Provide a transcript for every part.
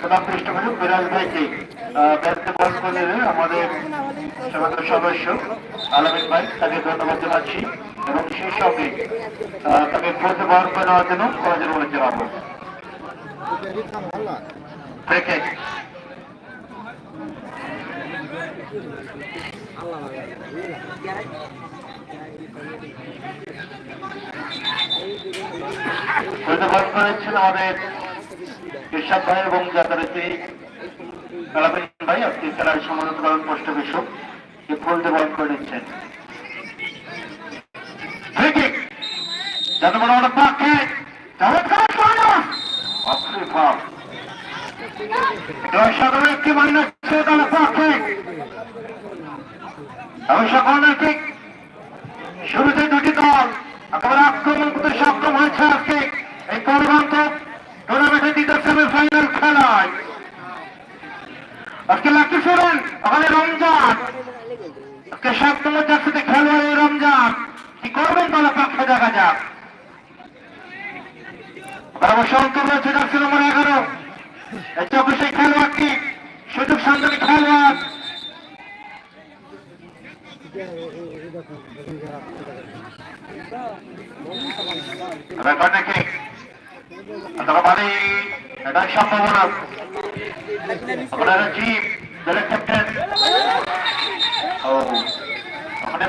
প্রধান পৃষ্ঠপোষক বিরাজ ভাইকে ব্যক্তি বল করে আমাদের সমাজের সদস্য আলমিন ভাই, তাকে ধন্যবাদ জানাচ্ছি এবং সেই সঙ্গে তাকে ফোর্সে বহন করে নেওয়ার জন্য কলেজের বলে জানাব আমাদের ইরশাদ ভাই এবং যাতায়াতে আলামিন ভাই আজকে খেলার সমালোচকরণ পোস্ট বিষয় যে ফুলতে বল করে নিচ্ছেন। ঠিক। শুরুতে দুটি দল। একেবারে আক্রমণ করতে সক্ষম হয়েছে আজকে। এই করবান্ত টুর্নামেন্টের দ্বিতীয় ওখানে রমজান। আজকে সপ্তম জার্সিতে খেলোয়াড় রমজান। কি করবেন তাহলে পক্ষে দেখা যাক অন্তর রয়েছে জার্সি নম্বর এগারো এই চোখে সেই খেলোয়াড়টি সুযোগ সন্ধানী খেলোয়াড় রেকর্ড নাকি অথবা বাড়ি এটাই সম্ভাবনা আপনারা চিফ দলের ক্যাপ্টেন ও মানে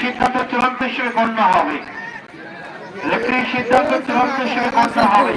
সিদ্ধান্ত চূড়ান্ত হিসেবে গণ্য হবে। রেফারির সিদ্ধান্ত চূড়ান্ত হিসেবে গণ্য হবে।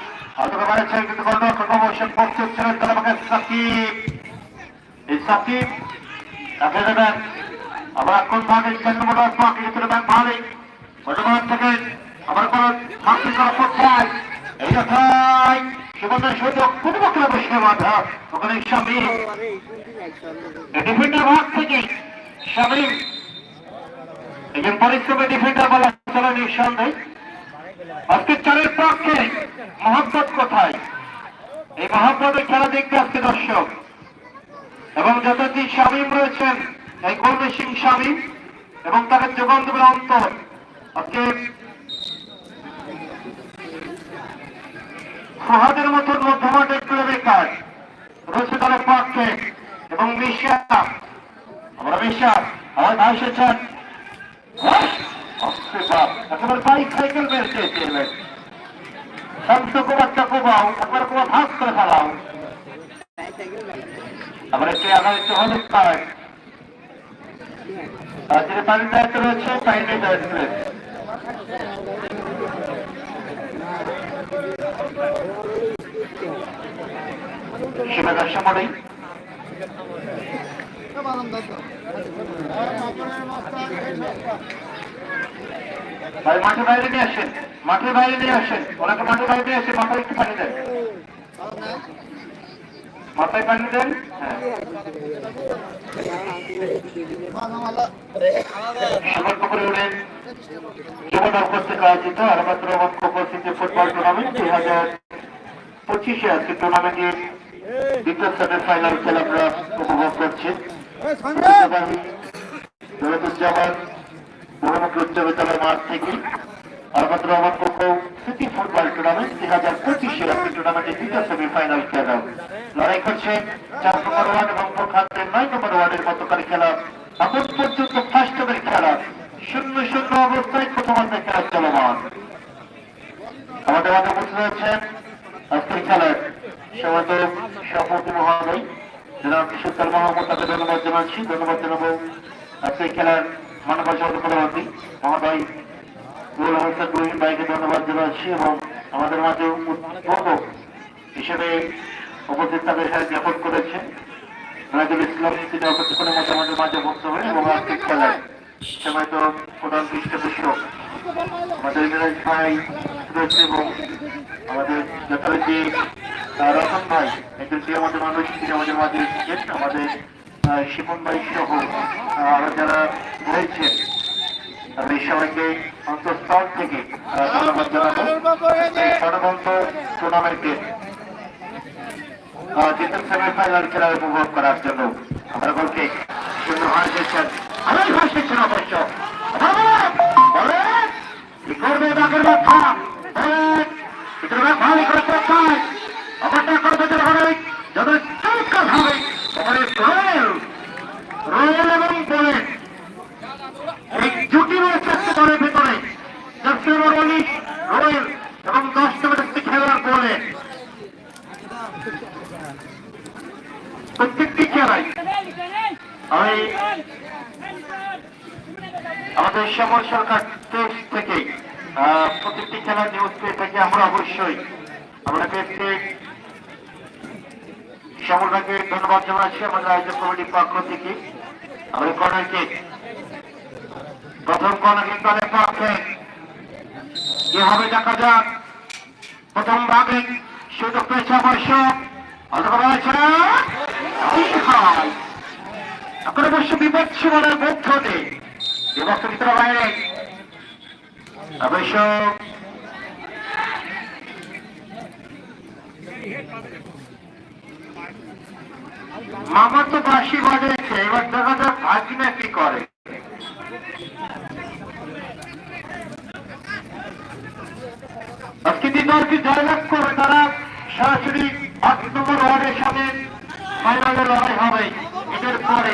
অথবা বাড়িছে কিন্তু গোলরক্ষক অবশ্য প্রস্তুত ছিলেন তার আমাকে সাকিব। এই সাকিব, তাকে দেবেন। আবার কোন ভাগে নম্বর পক্ষে যেতে দেবেন মালিক বর্তমান থেকে আবার কোন মাতৃ করা পক্ষায় এই কথাই সুবর্ণের সুযোগ প্রতিপক্ষের বসে বাধা। ওখানে শামিম ডিফেন্ডার ভাগ থেকে শামিম একজন পরিশ্রমী ডিফেন্ডার বলা চলে নিঃসন্দেহ। আজকে চারের পক্ষে মহব্বত কোথায়? এই মহব্বতের খেলা দেখবে আজকে দর্শক। এবং যতটি শামীম রয়েছেন, এই কর্মী সিং শামীম এবং তাকে যোগান দেবে অন্তর। আজকে ফহাদের মতন মধ্যমাঠে একটু বেকার রয়েছে তাদের পক্ষে এবং মিশা। আমরা মিশা, আমার ভাই এসেছেন। একেবারে বাইক সাইকেল বের চেয়েছিলেন শামসু কুমারটা কোবাও একবার কুমার ভাগ করে ফেলাও আবার একটি আগামী একটু হলুদ কার্ড আর যিনি পানির দায়িত্ব রয়েছে পানির দায়িত্ব রয়েছে সেটা সময় ভাই মাঠে বাইরে নিয়ে আসেন। মাঠের বাইরে নিয়ে আসেন। ওনাকে মাঠের বাইরে নিয়ে আসেন। মাথায় একটু পানি দেন। মাথায় পানি দেন? হ্যাঁ। সুমন পুকুরে উঠেন যুবদল কর্তৃক আয়োজিত আলমাত্র উপস্থিত ফুটবল টুর্নামেন্ট দুই হাজার পঁচিশে আজকে টুর্নামেন্টের দ্বিতীয় সেমির ফাইনাল খেলা আমরা উপভোগ করছি। দৌলতুজ্জামান বহুমুখী উচ্চ বিদ্যালয় মাঠ থেকে আলমাত্র রহমান পক্ষ সিটি ফুটবল টুর্নামেন্ট, দুই হাজার পঁচিশে আজকে টুর্নামেন্টের দ্বিতীয় সেমিফাইনাল খেলা লড়াই করছে চার নম্বর ওয়ার্ড এবং প্রখান্তের নয় নম্বর ওয়ার্ডের মতকারী খেলা। এখন পর্যন্ত ফার্স্ট ওভার খেলা শূন্য শূন্য অবস্থায় প্রথমার্ধের খেলা চলমান। আমাদের মাঝে বসে রয়েছেন আজকের খেলার সমাজ সভাপতি মহোদয়। জনাব সুলতান মোহাম্মদ তাকে ধন্যবাদ জানাচ্ছি। ধন্যবাদ জানাব আজকের খেলার মানব সভাপতি মহোদয় গুল হোসেন রহিম ভাইকে ধন্যবাদ জানাচ্ছি এবং আমাদের মাঝে উদ্বোধক হিসেবে উপস্থিত তাদের সাথে জ্ঞাপন করেছে রাজুল ইসলাম, তিনি অপেক্ষণের মধ্যে আমাদের মাঝে মুক্ত হয়ে এবং আজকের খেলায় সময় তো প্রধান পৃষ্ঠপোষক আমাদের মিরাজ ভাই রয়েছে এবং আমাদের যথারীতি রতন ভাই একজনটি আমাদের মানুষ, তিনি আমাদের মাঝে এসেছেন। আমাদের শিপন ভাই সহ আরও যারা রয়েছেন আমি সবাইকে অন্তঃস্থল থেকে ধন্যবাদ জানাব। এই স্বর্ণবন্ত টুর্নামেন্টে জিতেন সেমিফাইনাল খেলা উপভোগ করার জন্য। আমরা শূন্য হার আমি আমাদের শ্যামল সরকার থেকে আহ, প্রত্যেকটি খেলার নিউজ পেয়ে থাকি আমরা অবশ্যই। আমরা পেয়েছি। শ্যামল ধন্যবাদ জানাচ্ছি আমাদের আয়োজক কমিটির পক্ষ থেকে। আমাদের কর্নারকে প্রথম কর্নার দলের পক্ষে কি হবে দেখা যাক। প্রথম ভাগে সুযোগ পেয়েছে অবশ্য। অথবা রয়েছে। এখন অবশ্য বিপদ সীমানার মধ্য দিয়ে বিভক্ত বাইরে অবশ্য মামা তো বাসি বাজিয়েছে এবার দেখা যাক ভাগিনা কি করে। আজকে দ্বিতীয়টি জয়লাভ করে তারা? সরাসরি আট নম্বর ওয়ার্ডের সাথে ফাইনালে লড়াই হবে। ঈদের পরে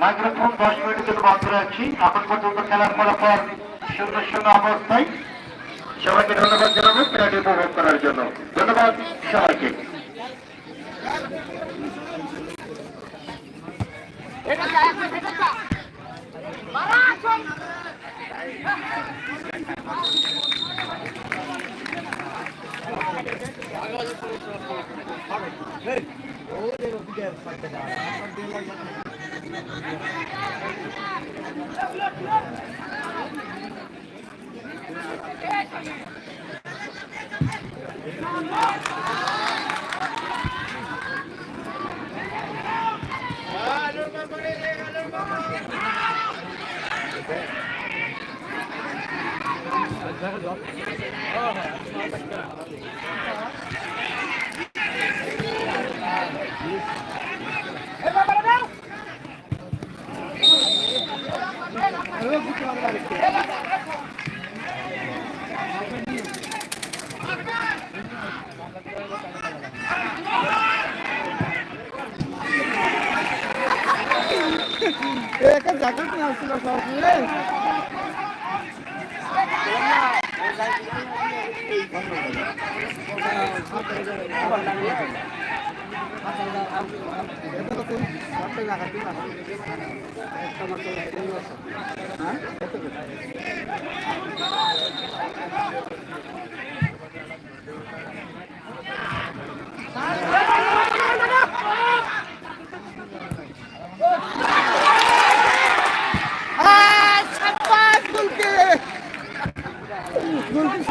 মাইক্রোফোন দশ মিনিটের জন্য বন্ধ রাখছি। এখন পর্যন্ত খেলার ফলাফল শূন্য শূন্য অবস্থায়। সবাইকে ধন্যবাদ জানাব, খেলাটি উপভোগ করার জন্য। ধন্যবাদ সবাইকে। একটা Oh, নিয়ে আসছিল সব মিলে এটা তো কোন সবটা লাগাতে না একটা মাত্র হ্যাঁ সাব্বাস গুলকে গুলকে সাব্বাস কেমন করতে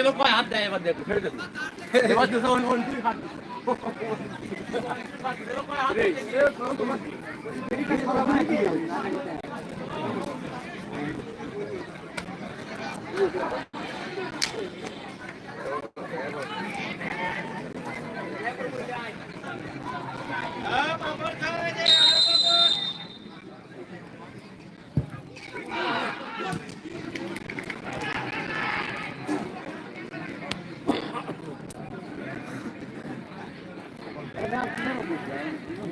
এবার কয় হাত দেয় এবার দেখো ছেড়ে দেবো এবার তো সব মন্ত্রী হাত Thank হসপিটালে